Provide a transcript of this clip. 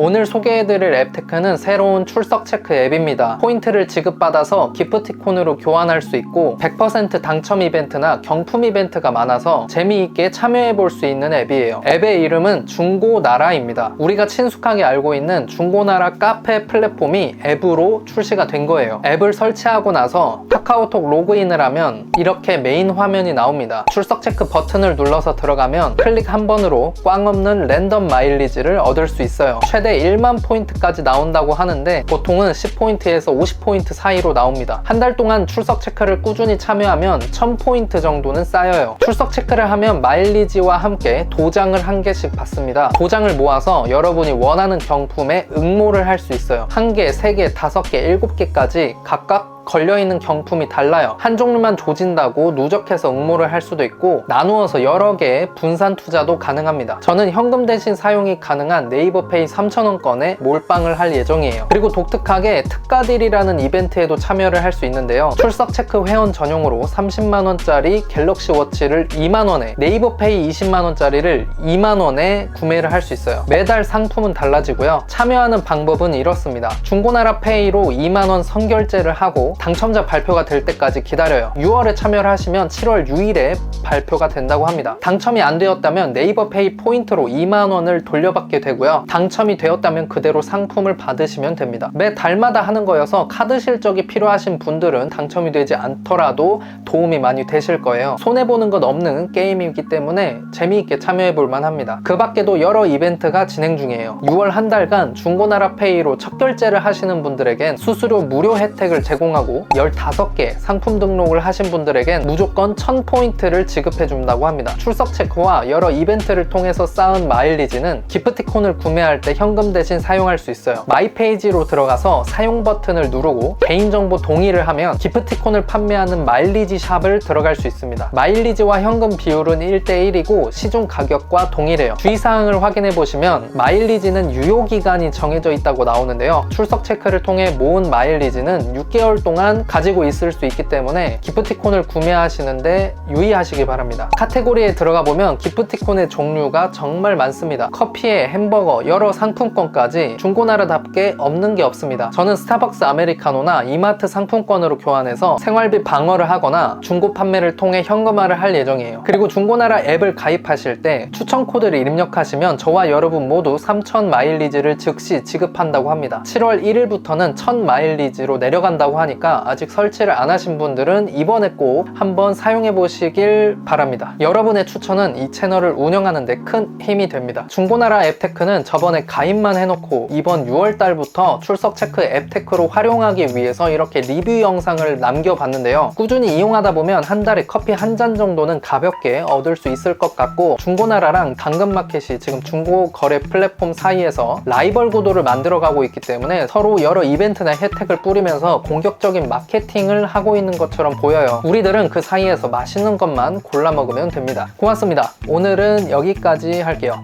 오늘 소개해드릴 앱테크는 새로운 출석 체크 앱입니다. 포인트를 지급받아서 기프티콘으로 교환할 수 있고 100% 당첨 이벤트나 경품 이벤트가 많아서 재미있게 참여해볼 수 있는 앱이에요. 앱의 이름은 중고나라입니다. 우리가 친숙하게 알고 있는 중고나라 카페 플랫폼이 앱으로 출시가 된 거예요. 앱을 설치하고 나서 카카오톡 로그인을 하면 이렇게 메인 화면이 나옵니다. 출석 체크 버튼을 눌러서 들어가면 클릭 한 번으로 꽝 없는 랜덤 마일리지를 얻을 수 있어요. 최대 1만 포인트까지 나온다고 하는데 보통은 10포인트에서 50포인트 사이로 나옵니다. 한 달 동안 출석 체크를 꾸준히 참여하면 1000포인트 정도는 쌓여요. 출석 체크를 하면 마일리지와 함께 도장을 한 개씩 받습니다. 도장을 모아서 여러분이 원하는 경품에 응모를 할 수 있어요. 한 개, 세 개, 다섯 개, 일곱 개까지 각각 걸려있는 경품이 달라요. 한 종류만 조진다고 누적해서 응모를 할 수도 있고 나누어서 여러 개의 분산 투자도 가능합니다. 저는 현금 대신 사용이 가능한 네이버페이 3,000원권에 몰빵을 할 예정이에요. 그리고 독특하게 특가딜이라는 이벤트에도 참여를 할 수 있는데요. 출석 체크 회원 전용으로 30만원짜리 갤럭시 워치를 2만원에 네이버페이 20만원짜리를 2만원에 구매를 할 수 있어요. 매달 상품은 달라지고요. 참여하는 방법은 이렇습니다. 중고나라 페이로 2만원 선결제를 하고 당첨자 발표가 될 때까지 기다려요. 6월에 참여를 하시면 7월 6일에 발표가 된다고 합니다. 당첨이 안 되었다면 네이버 페이 포인트로 2만 원을 돌려받게 되고요. 당첨이 되었다면 그대로 상품을 받으시면 됩니다. 매 달마다 하는 거여서 카드 실적이 필요하신 분들은 당첨이 되지 않더라도 도움이 많이 되실 거예요. 손해 보는 것 없는 게임이기 때문에 재미있게 참여해 볼 만합니다. 그 밖에도 여러 이벤트가 진행 중이에요. 6월 한 달간 중고나라 페이로 첫 결제를 하시는 분들에겐 수수료 무료 혜택을 제공하고 15개 상품 등록을 하신 분들에겐 무조건 1000포인트를 지급해 준다고 합니다. 출석 체크와 여러 이벤트를 통해서 쌓은 마일리지는 기프티콘을 구매할 때 현금 대신 사용할 수 있어요. 마이 페이지로 들어가서 사용 버튼을 누르고 개인정보 동의를 하면 기프티콘을 판매하는 마일리지 샵을 들어갈 수 있습니다. 마일리지와 현금 비율은 1대1이고 시중 가격과 동일해요. 주의사항을 확인해 보시면 마일리지는 유효기간이 정해져 있다고 나오는데요. 출석 체크를 통해 모은 마일리지는 6개월 동안 가지고 있을 수 있기 때문에 기프티콘을 구매하시는데 유의하시기 바랍니다. 카테고리에 들어가 보면 기프티콘의 종류가 정말 많습니다. 커피에 햄버거, 여러 상품권까지 중고나라답게 없는 게 없습니다. 저는 스타벅스 아메리카노나 이마트 상품권으로 교환해서 생활비 방어를 하거나 중고 판매를 통해 현금화를 할 예정이에요. 그리고 중고나라 앱을 가입하실 때 추천 코드를 입력하시면 저와 여러분 모두 3000 마일리지를 즉시 지급한다고 합니다. 7월 1일부터는 1000 마일리지로 내려간다고 하니까 아직 설치를 안 하신 분들은 이번에 꼭 한번 사용해 보시길 바랍니다. 여러분의 추천은 이 채널을 운영하는데 큰 힘이 됩니다. 중고나라 앱테크는 저번에 가입만 해놓고 이번 6월 달부터 출석 체크 앱테크로 활용하기 위해서 이렇게 리뷰 영상을 남겨봤는데요. 꾸준히 이용하다 보면 한 달에 커피 한 잔 정도는 가볍게 얻을 수 있을 것 같고 중고나라랑 당근마켓이 지금 중고 거래 플랫폼 사이에서 라이벌 구도를 만들어가고 있기 때문에 서로 여러 이벤트나 혜택을 뿌리면서 공격 적인 마케팅을 하고 있는 것처럼 보여요. 우리들은 그 사이에서 맛있는 것만 골라 먹으면 됩니다. 고맙습니다. 오늘은 여기까지 할게요.